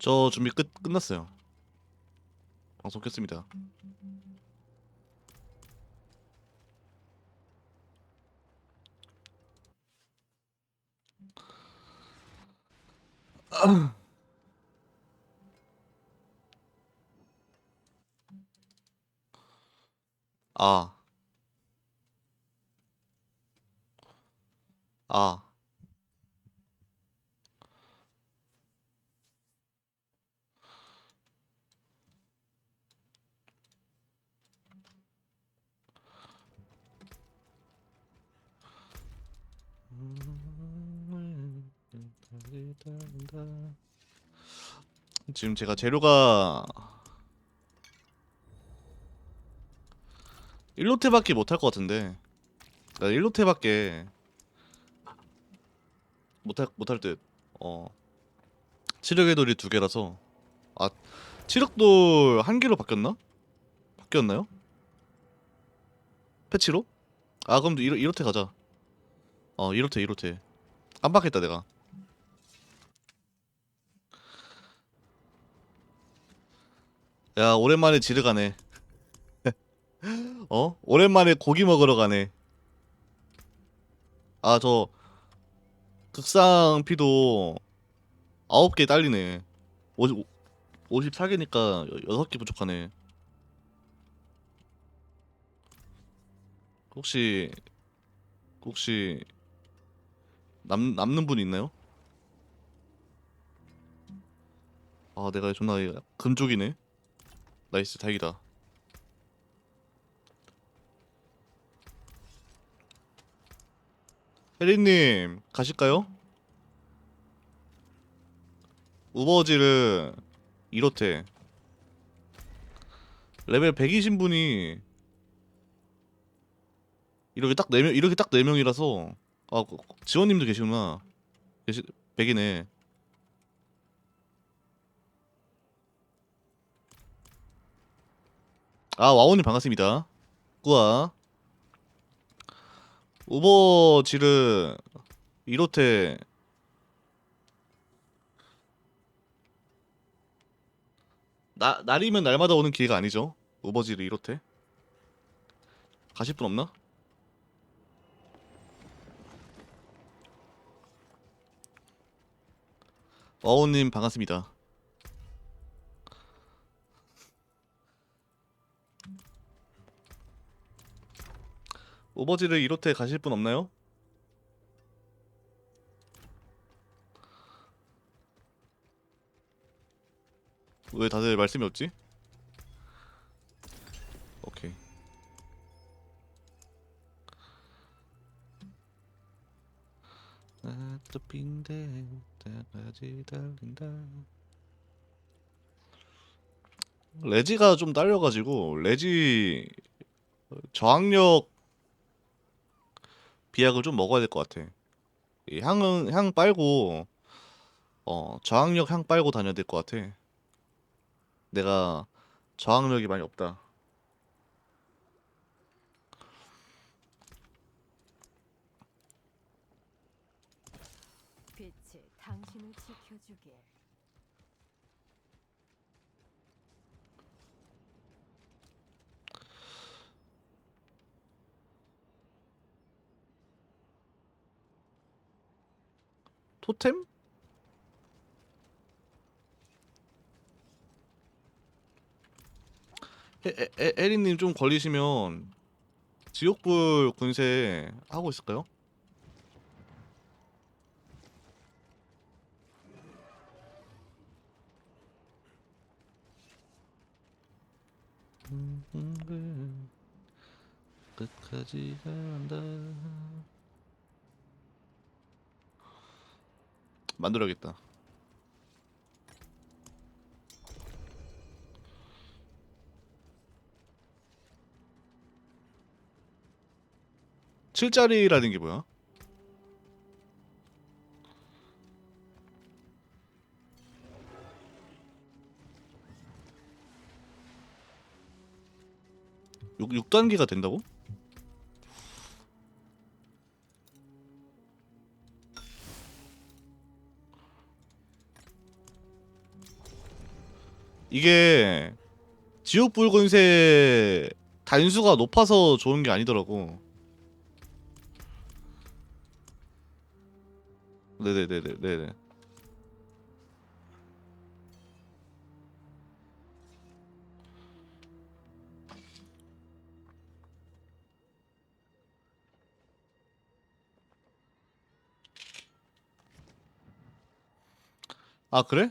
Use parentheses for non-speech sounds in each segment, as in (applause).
저 준비 끝 끝났어요. 방송 켰습니다. 아. 아. 지금 제가 재료가 1로테밖에 못할 것 같은데 나 1로테밖에 못할 못할 듯. 어. 치력의 돌이 두 개라서 아 치력돌 한 개로 바뀌었나? 바뀌었나요? 패치로? 아 그럼 1, 1호테 가자. 어 1호테 1호테. 깜빡했다 내가. 야 오랜만에 지르 가네. 어? 오랜만에 고기 먹으러 가네. 아 저 극상 피도 9개 딸리네. 50, 54개니까 6개 부족하네. 혹시 혹시 남 남는 분 있나요? 아 내가 존나 금쪽이네. 나이스 다행이다. 혜리님 가실까요? 우버지를 1호태 레벨 100이신 분이 이렇게 딱 4명 이렇게 딱 4명이라서 아 그- 지원님도 계시구나 계시 100이네 아 와오님 반갑습니다 꾸아 우버지를 1호태 나 날이면 날마다 오는 기회가 아니죠. 우버지를 1호태. 가실 분 없나? 어우님 반갑습니다. 우버지를 1호태 가실 분 없나요? 왜 다들 말씀이 없지? 오케이. 나도 빈대 때까지 달린다. 레지가 좀 딸려가지고 레지 저항력 비약을 좀 먹어야 될 것 같아. 이 향은 향 빨고 어 저항력 향 빨고 다녀야 될 것 같아. 내가 저항력이 많이 없다. 빛이 당신을 지켜주길. 토템? 에리님 좀 걸리시면 지옥불 군세 하고 있을까요? 끝까지 간다. 만들어야겠다. 칠짜리라는 게 뭐야? 육 6단계가 된다고? 이게 지옥 붉은새 단수가 높아서 좋은 게 아니더라고. 네네네네 네네. 아 그래?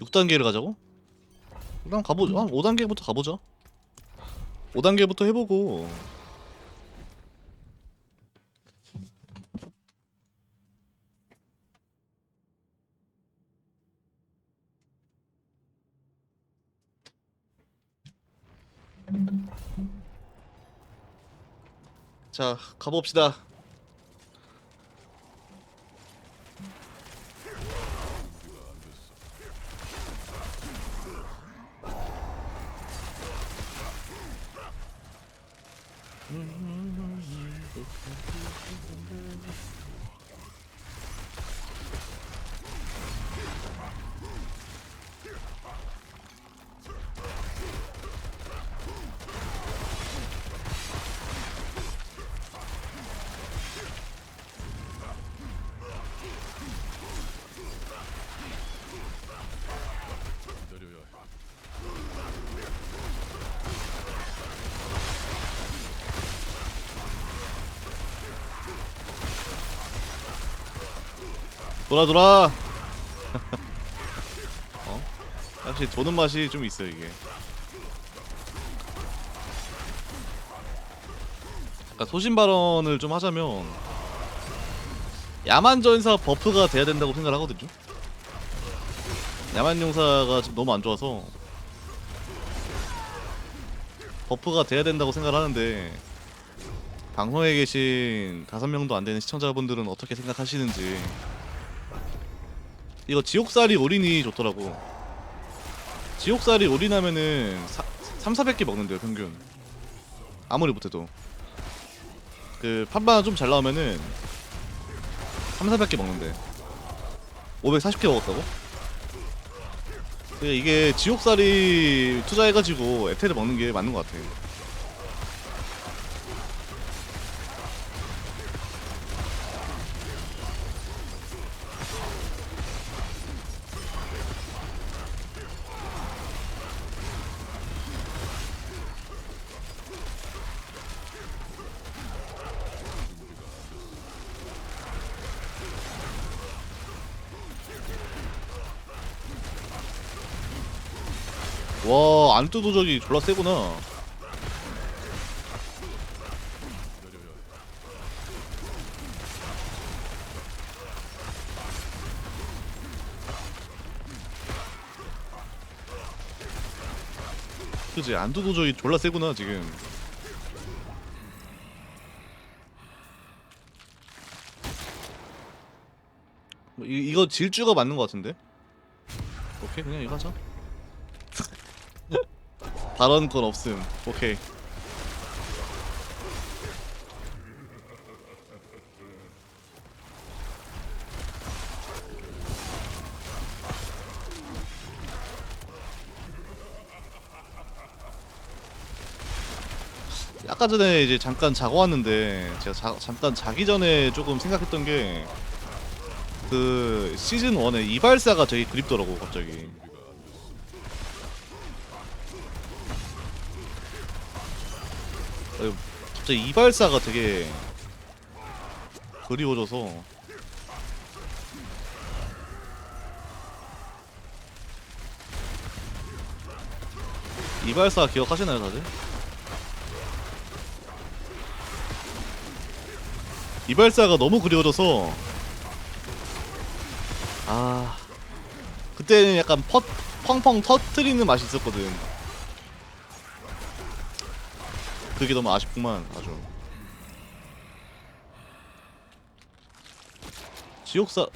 육단계를 가자고? 일단 가보자. 한 5단계부터 가보자. 5단계부터 해보고 자 가봅시다. Mm-hmm. 돌아 돌아. (laughs) 어? 역시 도는 맛이 좀 있어 이게. 약간 소신 발언을 좀 하자면 야만 전사 버프가 돼야 된다고 생각을 하거든요. 야만 용사가 지금 너무 안 좋아서 버프가 돼야 된다고 생각을 하는데 방송에 계신 다섯 명도 안 되는 시청자분들은 어떻게 생각하시는지 이거 지옥살이 올인이 좋더라고. 지옥살이 올인하면은 3, 400개 먹는데요 평균. 아무리 못해도. 그 판반 좀잘 나오면은 3, 400개 먹는데. 540개 먹었다고? 그 이게 지옥살이 투자해가지고 에테를 먹는 게 맞는 것 같아 와 안뚜 도적이 졸라 세구나. 그지 안뚜 도적이 졸라 세구나 지금. 뭐 이, 이거 질주가 맞는 것 같은데? 오케이 그냥 이거 하자 다른 건 없음. 오케이. 아까 전에 이제 잠깐 자고 왔는데 제가 자, 잠깐 자기 전에 조금 생각했던 게 그 시즌 1에 이발사가 되게 그립더라고 갑자기. 아유, 갑자기 이발사가 되게 그리워져서. 이발사 기억하시나요 다들? 이발사가 너무 그리워져서. 아 그때는 약간 퍼, 펑펑 터트리는 맛이 있었거든 그게 너무 아쉽구만 아주. 지옥사